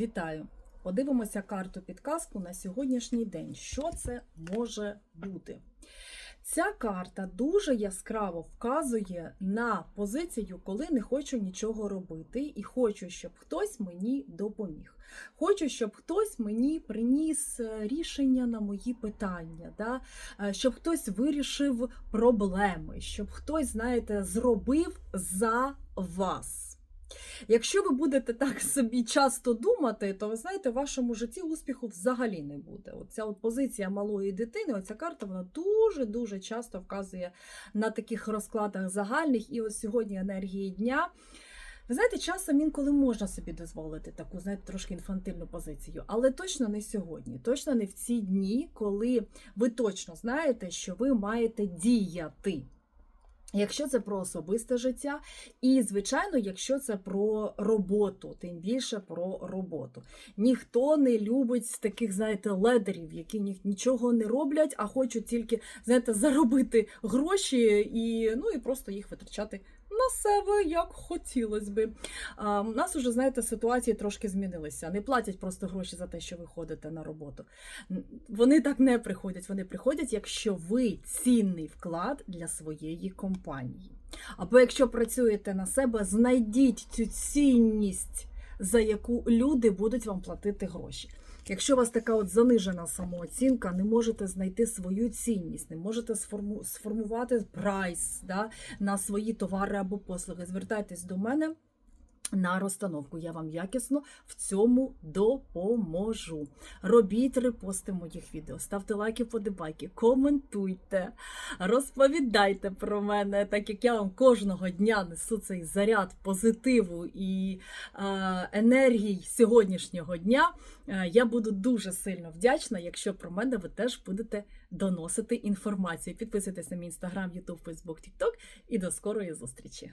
Вітаю! Подивимося карту підказку на сьогоднішній день. Що це може бути? Ця карта дуже яскраво вказує на позицію, коли не хочу нічого робити, і хочу, щоб хтось мені допоміг. Хочу, щоб хтось мені приніс е, рішення на мої питання, да? е, щоб хтось вирішив проблеми, щоб хтось, знаєте, зробив за вас. Якщо ви будете так собі часто думати, то ви знаєте, в вашому житті успіху взагалі не буде. Оця от позиція малої дитини, оця карта, вона дуже-дуже часто вказує на таких розкладах загальних. І ось сьогодні енергії дня. Ви знаєте, часом інколи можна собі дозволити таку, знаєте, трошки інфантильну позицію, але точно не сьогодні, точно не в ці дні, коли ви точно знаєте, що ви маєте діяти. Якщо це про особисте життя, і, звичайно, якщо це про роботу, тим більше про роботу. Ніхто не любить таких, знаєте, ледерів, які нічого не роблять, а хочуть тільки, знаєте, заробити гроші і, ну, і просто їх витрачати на себе, як хотілося би. А, у нас уже, знаєте, ситуації трошки змінилися. Не платять просто гроші за те, що ви ходите на роботу. Вони так не приходять. Вони приходять, якщо ви цінний вклад для своєї компанії. Або якщо працюєте на себе, знайдіть цю цінність, за яку люди будуть вам платити гроші. Якщо у вас така от занижена самооцінка, не можете знайти свою цінність, не можете сформу- сформувати прайс да, на свої товари або послуги, звертайтесь до мене. На розстановку я вам якісно в цьому допоможу. Робіть репости моїх відео, ставте лайки, подобайки, коментуйте, розповідайте про мене, так як я вам кожного дня несу цей заряд позитиву і е, енергії сьогоднішнього дня. Е, я буду дуже сильно вдячна, якщо про мене ви теж будете доносити інформацію. Підписуйтесь на мій інстаграм, Ютуб, Фейсбук, Тікток і до скорої зустрічі!